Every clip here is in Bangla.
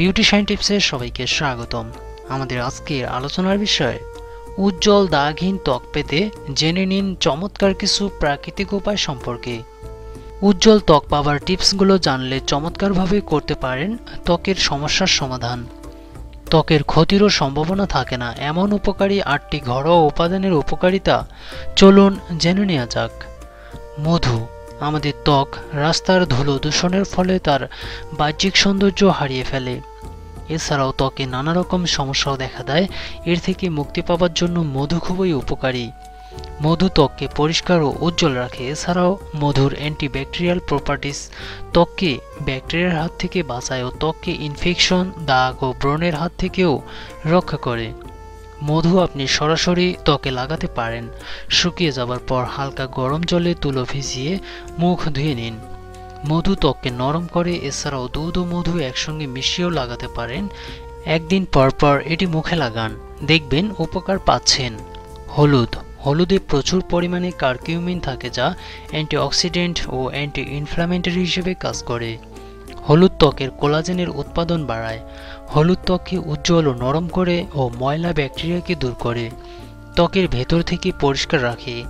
বিউটি টিপসে সবাইকে স্বাগতম। আমাদের আজকের আলোচনার বিষয়, উজ্জ্বল দাগহীন ত্বক পেতে জেনে নিন চমৎকার কিছু প্রাকৃতিক উপায় সম্পর্কে। উজ্জ্বল ত্বক পাওয়ার টিপসগুলো জানলে চমৎকারভাবে করতে পারেন ত্বকের সমস্যার সমাধান। ত্বকের ক্ষতিরও সম্ভাবনা থাকে না, এমন উপকারী আটটি ঘরোয়া উপাদানের উপকারিতা চলুন জেনে নেওয়া যাক। মধু, আমাদের ত্বক রাস্তার ধুলো দূষণের ফলে তার বাহ্যিক সৌন্দর্য হারিয়ে ফেলে। এছাড়াও ত্বকে নানা রকম সমস্যাও দেখা দেয়। এর থেকে মুক্তি পাওয়ার জন্য মধু খুবই উপকারী। মধু ত্বককে পরিষ্কার ও উজ্জ্বল রাখে। এছাড়াও মধুর অ্যান্টিব্যাকটেরিয়াল প্রপার্টিস ত্বককে ব্যাকটেরিয়ার হাত থেকে বাঁচায় ও ত্বককে ইনফেকশন দাগ ও ব্রণের হাত থেকেও রক্ষা করে। মধু আপনি সরাসরি ত্বকে লাগাতে পারেন। শুকিয়ে যাবার পর হালকা গরম জলে তুলো ভিজিয়ে মুখ ধুয়ে নিন। মধু ত্বককে নরম করে, এছাড়াও দুধ ও মধু একসঙ্গে মিশিয়েও লাগাতে পারেন। একদিন পর পর এটি মুখে লাগান। দেখবেন উপকার পাচ্ছেন। হলুদ। হলুদে প্রচুর পরিমাণে কার্কিউমিন থাকে যা অ্যান্টিঅক্সিডেন্ট ও অ্যান্টি ইনফ্লামেটরি হিসেবে কাজ করে। হলুদ ত্বকের কোলাজেনের উৎপাদন বাড়ায়। হলুদ ত্বককে উজ্জ্বল ও নরম করে ও ময়লা ব্যাকটেরিয়াকে দূর করে। ত্বকের ভেতর থেকে পরিষ্কার রাখে।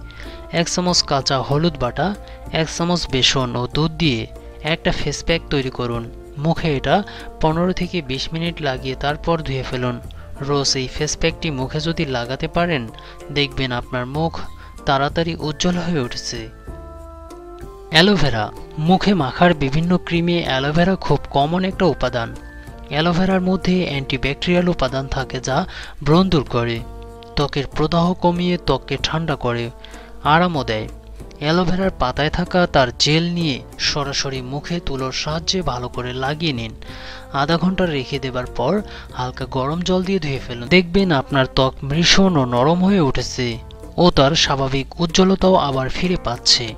এক চামচ কাঁচা হলুদ বাটা, এক চামচ বেসন ও দুধ দিয়ে একটা ফেস প্যাক তৈরি করুন। মুখে এটা পনেরো থেকে বিশ মিনিট লাগিয়ে তারপর ধুয়ে ফেলুন। রোজ এই ফেস প্যাকটি মুখে যদি লাগাতে পারেন, দেখবেন আপনার মুখ তাড়াতাড়ি উজ্জ্বল হয়ে উঠেছে। অ্যালোভেরা। মুখে মাখার বিভিন্ন ক্রিমে অ্যালোভেরা খুব কমন একটা উপাদান। অ্যালোভেরার মধ্যে অ্যান্টিব্যাকটেরিয়াল উপাদান থাকে যা ব্রণ দূর করে, ত্বকের প্রদাহ কমিয়ে ত্বককে ঠান্ডা করে। আরামও দেয়। অ্যালোভেরার পাতায় থাকা তার জেল নিয়ে সরাসরি মুখে তুলোর সাহায্যে ভালো করে লাগিয়ে নিন। আধা ঘণ্টা রেখে দেবার পর হালকা গরম জল দিয়ে ধুয়ে ফেলুন। দেখবেন আপনার ত্বক ভীষণ ও নরম হয়ে উঠেছে ও তার স্বাভাবিক উজ্জ্বলতাও আবার ফিরে পাচ্ছে।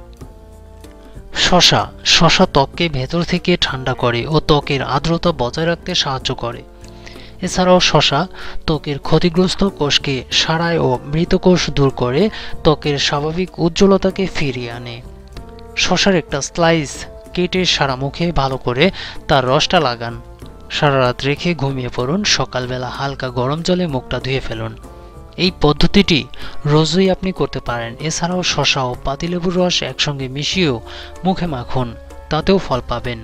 শশা শশা ত্বককে ভেতর থেকে ঠান্ডা করে ও ত্বকের আর্দ্রতা বজায় রাখতে সাহায্য করে। এছাড়াও শশা ত্বকের ক্ষতিগ্রস্ত কোষকে সারায় ও মৃত কোষ দূর করে ত্বকের স্বাভাবিক উজ্জ্বলতাকে ফিরিয়ে আনে। শশার একটা স্লাইস কেটে সারা মুখে ভালো করে তার রসটা লাগান। সারা রাত রেখে ঘুমিয়ে পড়ুন, সকালবেলা হালকা গরম জলে মুখটা ধুয়ে ফেলুন। এই পদ্ধতিটি রোজই আপনি করতে পারেন। এছাড়াও শশা ও পাতিলেবুর রস একসঙ্গে মিশিয়েও মুখে মাখুন, তাতেও ফল পাবেন।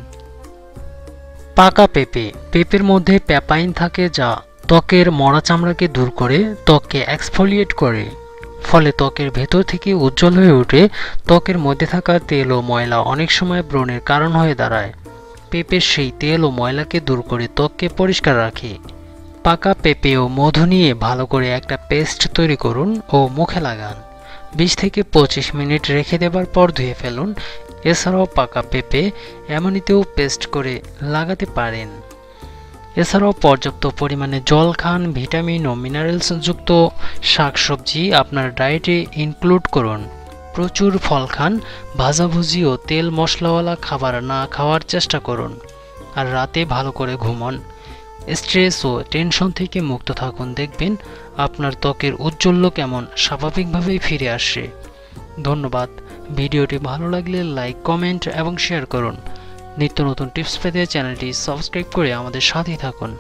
পাকা পেঁপে। পেঁপের মধ্যে প্যাপাইন থাকে যা ত্বকের মরা চামড়াকে দূর করে, ত্বককে এক্সফোলিয়েট করে। ফলে ত্বকের ভেতর থেকে উজ্জ্বল হয়ে ওঠে। ত্বকের মধ্যে থাকা তেল ও ময়লা অনেক সময় ব্রণের কারণ হয়ে দাঁড়ায়। পেঁপের সেই তেল ও ময়লাকে দূর করে ত্বককে পরিষ্কার রাখে। পাকা পেঁপে ও মধু নিয়ে ভালো করে একটা পেস্ট তৈরি করুন ও মুখে লাগান। বিশ থেকে পঁচিশ মিনিট রেখে দেবার পর ধুয়ে ফেলুন। এছাড়াও পাকা পেঁপে এমনিতেও পেস্ট করে লাগাতে পারেন। এছাড়াও পর্যাপ্ত পরিমাণে জল খান ভিটামিন ও মিনারেলস যুক্ত শাকসবজি আপনার ডায়েটে ইনক্লুড করুন। প্রচুর ফল খান, ভাজাভুজি ও তেল মশলাওয়ালা খাবার না খাওয়ার চেষ্টা করুন। আর রাতে ভালো করে ঘুমন। স্ট্রেস ও টেনশন থেকে মুক্ত থাকুন, দেখবেন আপনার ত্বকের উজ্জ্বল্য কেমন স্বাভাবিকভাবেই ফিরে আসে। ধন্যবাদ। ভিডিওটি ভালো লাগলে লাইক, কমেন্ট এবং শেয়ার করুন। নিত্য নতুন টিপস পেতে চ্যানেলটি সাবস্ক্রাইব করে আমাদের সাথেই থাকুন।